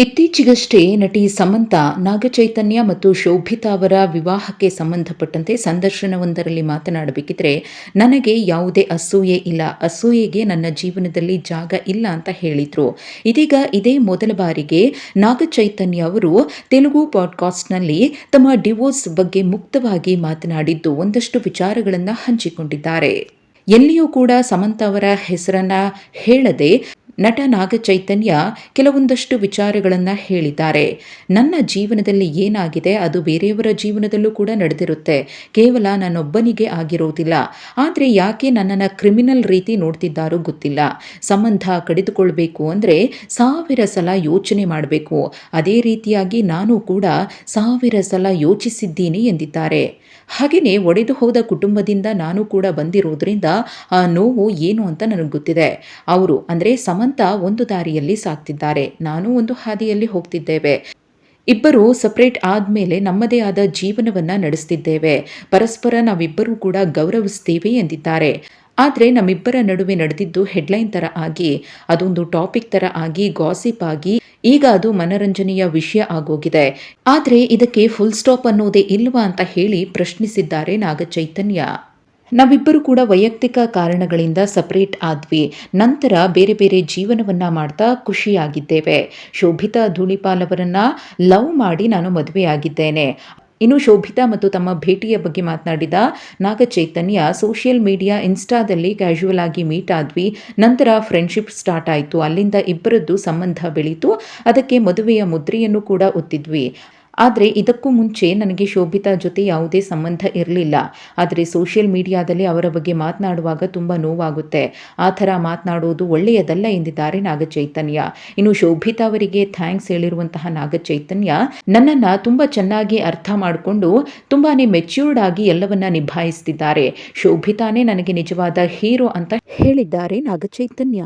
ಇತ್ತೀಚೆಗಷ್ಟೇ ನಟಿ ಸಮಂತ, ನಾಗಚೈತನ್ಯ ಮತ್ತು ಶೋಭಿತಾ ಅವರ ವಿವಾಹಕ್ಕೆ ಸಂಬಂಧಪಟ್ಟಂತೆ ಸಂದರ್ಶನವೊಂದರಲ್ಲಿ ಮಾತನಾಡಬೇಕಿದ್ರೆ, ನನಗೆ ಯಾವುದೇ ಅಸೂಯೆ ಇಲ್ಲ. ಅಸೂಯೆಗೆ ನನ್ನ ಜೀವನದಲ್ಲಿ ಜಾಗ ಇಲ್ಲ ಅಂತ ಹೇಳಿದ್ರು. ಇದೀಗ ಇದೇ ಮೊದಲ ಬಾರಿಗೆ ನಾಗಚೈತನ್ಯ ಅವರು ತೆಲುಗು ಪಾಡ್ಕಾಸ್ಟ್ನಲ್ಲಿ ತಮ್ಮ ಡಿವೋರ್ಸ್ ಬಗ್ಗೆ ಮುಕ್ತವಾಗಿ ಮಾತನಾಡಿದ್ದು ಒಂದಷ್ಟು ವಿಚಾರಗಳನ್ನು ಹಂಚಿಕೊಂಡಿದ್ದಾರೆ. ಎಲ್ಲಿಯೂ ಕೂಡ ಸಮಂತ ಅವರ ಹೆಸರನ್ನ ಹೇಳದೆ ನಟ ನಾಗಚೈತನ್ಯ ಕೆಲವೊಂದಷ್ಟು ವಿಚಾರಗಳನ್ನು ಹೇಳಿದ್ದಾರೆ. ನನ್ನ ಜೀವನದಲ್ಲಿ ಏನಾಗಿದೆ ಅದು ಬೇರೆಯವರ ಜೀವನದಲ್ಲೂ ಕೂಡ ನಡೆದಿರುತ್ತೆ. ಕೇವಲ ನಾನೊಬ್ಬನಿಗೆ ಆಗಿರೋದಿಲ್ಲ. ಆದರೆ ಯಾಕೆ ನನ್ನನ್ನು ಕ್ರಿಮಿನಲ್ ರೀತಿ ನೋಡ್ತಿದ್ದಾರೋ ಗೊತ್ತಿಲ್ಲ. ಸಂಬಂಧ ಕಡಿದುಕೊಳ್ಬೇಕು ಅಂದರೆ ಸಾವಿರ ಸಲ ಯೋಚನೆ ಮಾಡಬೇಕು. ಅದೇ ರೀತಿಯಾಗಿ ನಾನು ಕೂಡ ಸಾವಿರ ಸಲ ಯೋಚಿಸಿದ್ದೀನಿ ಎಂದಿದ್ದಾರೆ. ಹಾಗೆಯೇ ಒಡೆದು ಹೋದ ಕುಟುಂಬದಿಂದ ನಾನು ಕೂಡ ಬಂದಿರೋದ್ರಿಂದ ಆ ನೋವು ಏನು ಅಂತ ನನಗೆ ಗೊತ್ತಿದೆ. ಅವರು ಅಂದರೆ ಸಮಂತ ಒಂದು ದಾರಿಯಲ್ಲಿ ಸಾಕ್ತಿದ್ದಾರೆ. ನಾನು ಒಂದು ಹಾದಿಯಲ್ಲಿ ಹೋಗ್ತಿದ್ದೇವೆ. ಇಬ್ಬರು ಸಪರೇಟ್ ಆದಮೇಲೆ ನಮ್ಮದೇ ಆದ ಜೀವನವನ್ನ ನಡೆಸ್ತಿದ್ದೇವೆ. ಪರಸ್ಪರ ನಾವಿಬ್ಬರೂ ಕೂಡ ಗೌರವಿಸ್ತೇವೆ ಎಂದಿದ್ದಾರೆ. ಆದರೆ ನಮ್ಮಿಬ್ಬರ ನಡುವೆ ನಡೆದಿದ್ದು ಹೆಡ್ಲೈನ್ ತರ ಆಗಿ, ಅದೊಂದು ಟಾಪಿಕ್ ತರ ಆಗಿ, ಗಾಸಿಪ್ ಆಗಿ, ಈಗ ಅದು ಮನರಂಜನೆಯ ವಿಷಯ ಆಗೋಗಿದೆ. ಆದರೆ ಇದಕ್ಕೆ ಫುಲ್ ಸ್ಟಾಪ್ ಅನ್ನೋದೇ ಇಲ್ವಾ ಅಂತ ಹೇಳಿ ಪ್ರಶ್ನಿಸಿದ್ದಾರೆ ನಾಗಚೈತನ್ಯ. ನಾವಿಬ್ಬರು ಕೂಡ ವೈಯಕ್ತಿಕ ಕಾರಣಗಳಿಂದ ಸಪರೇಟ್ ಆದ್ವಿ. ನಂತರ ಬೇರೆ ಬೇರೆ ಜೀವನವನ್ನ ಮಾಡ್ತಾ ಖುಷಿಯಾಗಿದ್ದೇವೆ. ಶೋಭಿತಾ ಧೂಳಿಪಾಲ್ ಅವರನ್ನ ಲವ್ ಮಾಡಿ ನಾನು ಮದುವೆಯಾಗಿದ್ದೇನೆ. ಇನ್ನು ಶೋಭಿತಾ ಮತ್ತು ತಮ್ಮ ಭೇಟಿಯ ಬಗ್ಗೆ ಮಾತನಾಡಿದ ನಾಗಚೈತನ್ಯ ಸೋಷಿಯಲ್ ಮೀಡಿಯಾ ಇನ್ಸ್ಟಾದಲ್ಲಿ ಕ್ಯಾಶುವಲ್ ಆಗಿ ಮೀಟ್ ಆದ್ವಿ. ನಂತರ ಫ್ರೆಂಡ್ಶಿಪ್ ಸ್ಟಾರ್ಟ್ ಆಯಿತು. ಅಲ್ಲಿಂದ ಇಬ್ಬರದ್ದು ಸಂಬಂಧ ಬೆಳೀತು. ಅದಕ್ಕೆ ಮದುವೆಯ ಮುದ್ರೆಯನ್ನು ಕೂಡ ಒತ್ತಿದ್ವಿ. ಆದರೆ ಇದಕ್ಕೂ ಮುಂಚೆ ನನಗೆ ಶೋಭಿತಾ ಜೊತೆ ಯಾವುದೇ ಸಂಬಂಧ ಇರಲಿಲ್ಲ. ಆದರೆ ಸೋಷಿಯಲ್ ಮೀಡಿಯಾದಲ್ಲಿ ಅವರ ಬಗ್ಗೆ ಮಾತನಾಡುವಾಗ ತುಂಬ ನೋವಾಗುತ್ತೆ. ಆ ಥರ ಮಾತನಾಡುವುದು ಒಳ್ಳೆಯದಲ್ಲ ಎಂದಿದ್ದಾರೆ ನಾಗಚೈತನ್ಯ. ಇನ್ನು ಶೋಭಿತಾ ಅವರಿಗೆ ಥ್ಯಾಂಕ್ಸ್ ಹೇಳಿರುವಂತಹ ನಾಗಚೈತನ್ಯ, ನನ್ನನ್ನು ತುಂಬ ಚೆನ್ನಾಗಿ ಅರ್ಥ ಮಾಡಿಕೊಂಡು ತುಂಬಾ ಮೆಚ್ಯೂರ್ಡ್ ಆಗಿ ಎಲ್ಲವನ್ನ ನಿಭಾಯಿಸ್ತಿದ್ದಾರೆ. ಶೋಭಿತಾನೇ ನನಗೆ ನಿಜವಾದ ಹೀರೋ ಅಂತ ಹೇಳಿದ್ದಾರೆ ನಾಗಚೈತನ್ಯ.